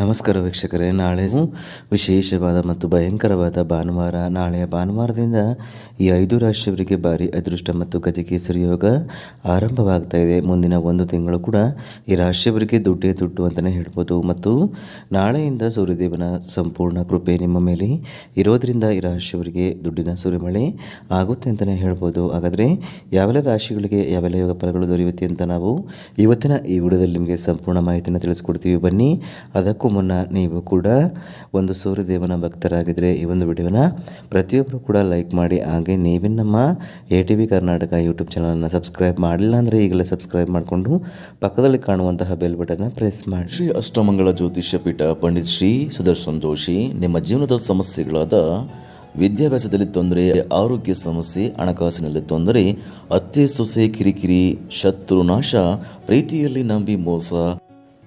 ನಮಸ್ಕಾರ ವೀಕ್ಷಕರೇ. ನಾಳೆ ವಿಶೇಷವಾದ ಮತ್ತು ಭಯಂಕರವಾದ ಭಾನುವಾರ, ನಾಳೆಯ ಭಾನುವಾರದಿಂದ ಈ ಐದು ರಾಶಿಯವರಿಗೆ ಭಾರಿ ಅದೃಷ್ಟ ಮತ್ತು ಗಜಕೇಸರಿ ಯೋಗ ಆರಂಭವಾಗ್ತಾ ಇದೆ. ಮುಂದಿನ ಒಂದು ತಿಂಗಳು ಕೂಡ ಈ ರಾಶಿಯವರಿಗೆ ದುಡ್ಡೇ ದುಡ್ಡು ಅಂತಲೇ ಹೇಳ್ಬೋದು. ಮತ್ತು ನಾಳೆಯಿಂದ ಸೂರ್ಯದೇವನ ಸಂಪೂರ್ಣ ಕೃಪೆ ನಿಮ್ಮ ಮೇಲೆ ಇರೋದರಿಂದ ಈ ರಾಶಿಯವರಿಗೆ ದುಡ್ಡಿನ ಸುರಿಮಳೆ ಆಗುತ್ತೆ ಅಂತಲೇ ಹೇಳ್ಬೋದು. ಹಾಗಾದರೆ ಯಾವೆಲ್ಲ ರಾಶಿಗಳಿಗೆ ಯಾವೆಲ್ಲ ಯೋಗ ಫಲಗಳು ದೊರೆಯುತ್ತೆ ಅಂತ ನಾವು ಇವತ್ತಿನ ಈ ವಿಡಿಯೋದಲ್ಲಿ ನಿಮಗೆ ಸಂಪೂರ್ಣ ಮಾಹಿತಿಯನ್ನು ತಿಳಿಸ್ಕೊಡ್ತೀವಿ. ಬನ್ನಿ, ಅದಕ್ಕೂ ಮುನ್ನ ನೀವು ಕೂಡ ಒಂದು ಸೂರ್ಯದೇವನ ಭಕ್ತರಾಗಿದ್ದರೆ ಈ ಒಂದು ವಿಡಿಯೋನ ಪ್ರತಿಯೊಬ್ಬರು ಕೂಡ ಲೈಕ್ ಮಾಡಿ, ಹಾಗೆ ನೀವೇ ನಮ್ಮ A T V Karnataka YouTube ಚಾನಲನ್ನು ಸಬ್ಸ್ಕ್ರೈಬ್ ಮಾಡಿಲ್ಲ ಅಂದರೆ ಈಗಲೇ ಸಬ್ಸ್ಕ್ರೈಬ್ ಮಾಡಿಕೊಂಡು ಪಕ್ಕದಲ್ಲಿ ಕಾಣುವಂತಹ ಬೆಲ್ ಬಟನ್ನ ಪ್ರೆಸ್ ಮಾಡಿ. ಶ್ರೀ ಅಷ್ಟಮಂಗಳ ಜ್ಯೋತಿಷ್ಯ ಪೀಠ ಪಂಡಿತ್ ಶ್ರೀ ಸುದರ್ಶನ್ ಜೋಶಿ, ನಿಮ್ಮ ಜೀವನದ ಸಮಸ್ಯೆಗಳಾದ ವಿದ್ಯಾಭ್ಯಾಸದಲ್ಲಿ ತೊಂದರೆ, ಆರೋಗ್ಯ ಸಮಸ್ಯೆ, ಹಣಕಾಸಿನಲ್ಲಿ ತೊಂದರೆ, ಅತ್ತೆ ಸೊಸೆ ಕಿರಿಕಿರಿ, ಶತ್ರು ನಾಶ, ಪ್ರೀತಿಯಲ್ಲಿ ನಂಬಿ ಮೋಸ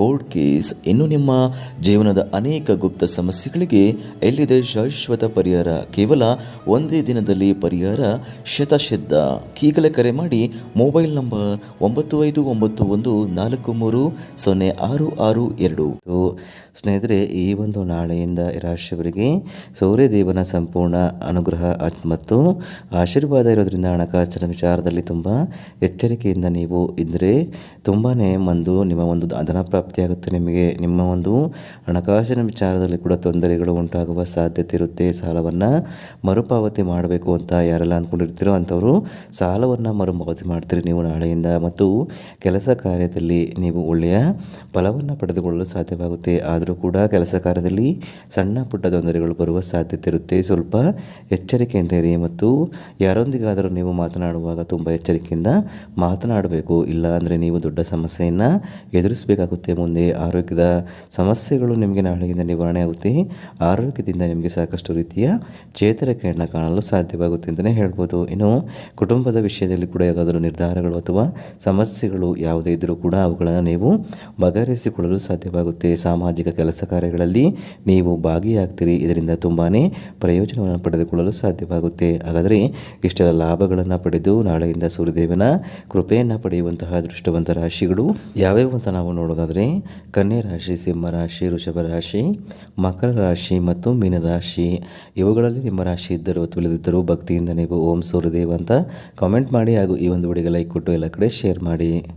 ಕೋರ್ಟ್ ಕೇಸ್ ಇನ್ನು ನಿಮ್ಮ ಜೀವನದ ಅನೇಕ ಗುಪ್ತ ಸಮಸ್ಯೆಗಳಿಗೆ ಎಲ್ಲಿದೆ ಶಾಶ್ವತ ಪರಿಹಾರ? ಕೇವಲ ಒಂದೇ ದಿನದಲ್ಲಿ ಪರಿಹಾರ ಶತಸಿದ್ಧ ಈಗಲೇ ಕರೆ ಮಾಡಿ ಮೊಬೈಲ್ ನಂಬರ್ ಒಂಬತ್ತು ಐದು ಒಂಬತ್ತು ಒಂದು ನಾಲ್ಕು ಮೂರು ಸೊನ್ನೆ ಆರು ಆರು ಎರಡು. ಸ್ನೇಹಿತರೆ, ಈ ಒಂದು ನಾಳೆಯಿಂದ ರಾಶಿಯವರಿಗೆ ಸೂರ್ಯದೇವನ ಸಂಪೂರ್ಣ ಅನುಗ್ರಹ ಮತ್ತು ಆಶೀರ್ವಾದ ಇರೋದ್ರಿಂದ ಹಣಕಾಸಿನ ವಿಚಾರದಲ್ಲಿ ತುಂಬ ಎಚ್ಚರಿಕೆಯಿಂದ ನೀವು ಇದ್ದರೆ ತುಂಬಾ ಮಂದು ನಿಮ್ಮ ಒಂದು ಧನ ಪ್ರಾಪ್ತಿಯಾಗುತ್ತೆ ನಿಮಗೆ. ನಿಮ್ಮ ಒಂದು ಹಣಕಾಸಿನ ವಿಚಾರದಲ್ಲಿ ಕೂಡ ತೊಂದರೆಗಳು ಉಂಟಾಗುವ ಸಾಧ್ಯತೆ ಇರುತ್ತೆ. ಸಾಲವನ್ನು ಮರುಪಾವತಿ ಮಾಡಬೇಕು ಅಂತ ಯಾರೆಲ್ಲ ಅಂದ್ಕೊಂಡಿರ್ತೀರೋ ಅಂಥವರು ಸಾಲವನ್ನು ಮರುಪಾವತಿ ಮಾಡ್ತೀರಿ ನೀವು ನಾಳೆಯಿಂದ. ಮತ್ತು ಕೆಲಸ ಕಾರ್ಯದಲ್ಲಿ ನೀವು ಒಳ್ಳೆಯ ಫಲವನ್ನು ಪಡೆದುಕೊಳ್ಳಲು ಸಾಧ್ಯವಾಗುತ್ತೆ. ಆದರೂ ಕೂಡ ಕೆಲಸ ಕಾರ್ಯದಲ್ಲಿ ಸಣ್ಣ ಪುಟ್ಟ ತೊಂದರೆಗಳು ಬರುವ ಸಾಧ್ಯತೆ ಇರುತ್ತೆ. ಸ್ವಲ್ಪ ಎಚ್ಚರಿಕೆಯಿಂದ ಇರಿ ಮತ್ತು ಯಾರೊಂದಿಗಾದರೂ ನೀವು ಮಾತನಾಡುವಾಗ ತುಂಬ ಎಚ್ಚರಿಕೆಯಿಂದ ಮಾತನಾಡಬೇಕು. ಇಲ್ಲ ಅಂದರೆ ನೀವು ದೊಡ್ಡ ಸಮಸ್ಯೆಯನ್ನು ಎದುರಿಸಬೇಕಾಗುತ್ತೆ. ಮುಂದೆ ಆರೋಗ್ಯದ ಸಮಸ್ಯೆಗಳು ನಿಮಗೆ ನಾಳೆಯಿಂದ ನಿವಾರಣೆ ಆಗುತ್ತೆ. ಆರೋಗ್ಯದಿಂದ ನಿಮಗೆ ಸಾಕಷ್ಟು ರೀತಿಯ ಚೇತರಿಕೆಯನ್ನು ಕಾಣಲು ಸಾಧ್ಯವಾಗುತ್ತೆ ಅಂತಲೇ ಹೇಳ್ಬೋದು. ಇನ್ನು ಕುಟುಂಬದ ವಿಷಯದಲ್ಲಿ ಕೂಡ ಯಾವುದಾದ್ರೂ ನಿರ್ಧಾರಗಳು ಅಥವಾ ಸಮಸ್ಯೆಗಳು ಯಾವುದೇ ಇದ್ದರೂ ಕೂಡ ಅವುಗಳನ್ನು ನೀವು ಬಗೆಹರಿಸಿಕೊಳ್ಳಲು ಸಾಧ್ಯವಾಗುತ್ತೆ. ಸಾಮಾಜಿಕ ಕೆಲಸ ಕಾರ್ಯಗಳಲ್ಲಿ ನೀವು ಭಾಗಿಯಾಗ್ತೀರಿ. ಇದರಿಂದ ತುಂಬಾ ಪ್ರಯೋಜನವನ್ನು ಪಡೆದುಕೊಳ್ಳಲು ಸಾಧ್ಯವಾಗುತ್ತೆ. ಹಾಗಾದರೆ ಇಷ್ಟೆಲ್ಲ ಲಾಭಗಳನ್ನು ಪಡೆದು ನಾಳೆಯಿಂದ ಸೂರ್ಯದೇವನ ಕೃಪೆಯನ್ನು ಪಡೆಯುವಂತಹ ಅದೃಷ್ಟವಂತ ರಾಶಿಗಳು ಯಾವ್ಯಾವು ಅಂತ ನಾವು ನೋಡೋದಾದರೆ ಕನ್ಯಾ ರಾಶಿ, ಸಿಂಹ ರಾಶಿ, ವೃಷಭ ರಾಶಿ, ಮಕರ ರಾಶಿ ಮತ್ತು ಮೀನರಾಶಿ ಇವುಗಳಲ್ಲಿ ನಿಮ್ಮ ರಾಶಿ ಇದ್ದರೂ ಇಲ್ಲದಿದ್ದರೂ ಭಕ್ತಿಯಿಂದ ನೀವು ಓಂ ಸೂರ್ಯದೇವ ಅಂತ ಕಾಮೆಂಟ್ ಮಾಡಿ ಹಾಗೂ ಈ ಒಂದು ವಿಡಿಯೋಗೆ ಲೈಕ್ ಕೊಟ್ಟು ಎಲ್ಲ ಕಡೆ ಶೇರ್ ಮಾಡಿ.